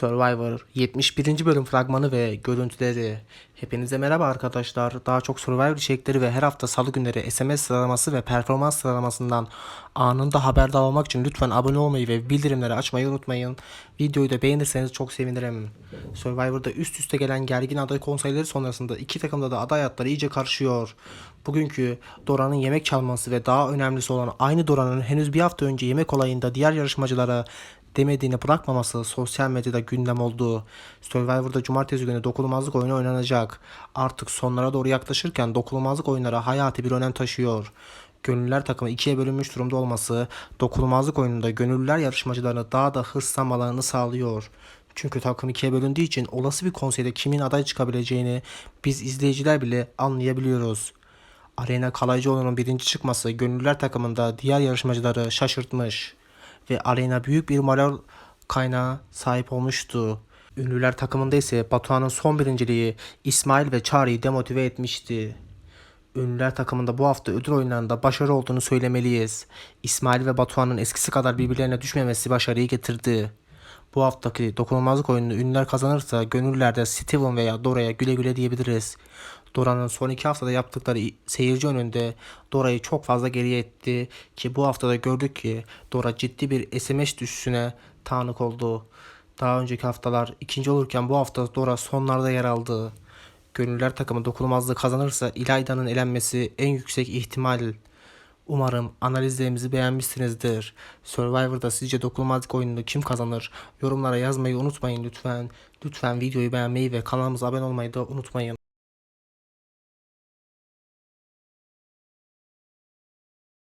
Survivor 71. bölüm fragmanı ve görüntüleri. Hepinize merhaba arkadaşlar. Daha çok Survivor içerikleri ve her hafta salı günleri SMS sıralaması ve performans sıralamasından anında haberdar olmak için lütfen abone olmayı ve bildirimleri açmayı unutmayın. Videoyu da beğenirseniz çok sevinirim. Survivor'da üst üste gelen gergin aday konseyleri sonrasında iki takımda da aday hayatları iyice karışıyor. Bugünkü Dora'nın yemek çalması ve daha önemlisi olan aynı Dora'nın henüz bir hafta önce yemek olayında diğer yarışmacılara demediğini bırakmaması sosyal medyada gündem oldu. Survivor'da cumartesi günü dokunulmazlık oyunu oynanacak. Artık sonlara doğru yaklaşırken dokunulmazlık oyunları hayati bir önem taşıyor. Gönüllüler takımı ikiye bölünmüş durumda olması dokunulmazlık oyununda gönüllüler yarışmacılarını daha da hırslanmalarını sağlıyor. Çünkü takım ikiye bölündüğü için olası bir konseyde kimin aday çıkabileceğini biz izleyiciler bile anlayabiliyoruz. Arena Kalaycıoğlu'nun birinci çıkması gönüllüler takımında diğer yarışmacıları şaşırtmış ve Arena büyük bir moral kaynağı sahip olmuştu. Ünlüler takımında ise Batuhan'ın son birinciliği İsmail ve Çağrı'yı demotive etmişti. Ünlüler takımında bu hafta ödül oyunlarında başarı olduğunu söylemeliyiz. İsmail ve Batuhan'ın eskisi kadar birbirlerine düşmemesi başarıyı getirdi. Bu haftaki dokunulmazlık oyununu ünlüler kazanırsa gönüllerde Steven veya Dora'ya güle güle diyebiliriz. Dora'nın son iki haftada yaptıkları seyirci önünde Dora'yı çok fazla geriye etti ki bu haftada gördük ki Dora ciddi bir SMS düşüşüne tanık oldu. Daha önceki haftalar ikinci olurken bu hafta Dora sonlarda yer aldı. Gönüllüler takımı dokunulmazlığı kazanırsa İlayda'nın elenmesi en yüksek ihtimal. Umarım analizlerimizi beğenmişsinizdir. Survivor'da sizce dokunulmazlık oyununu kim kazanır? Yorumlara yazmayı unutmayın lütfen. Lütfen videoyu beğenmeyi ve kanalımıza abone olmayı da unutmayın.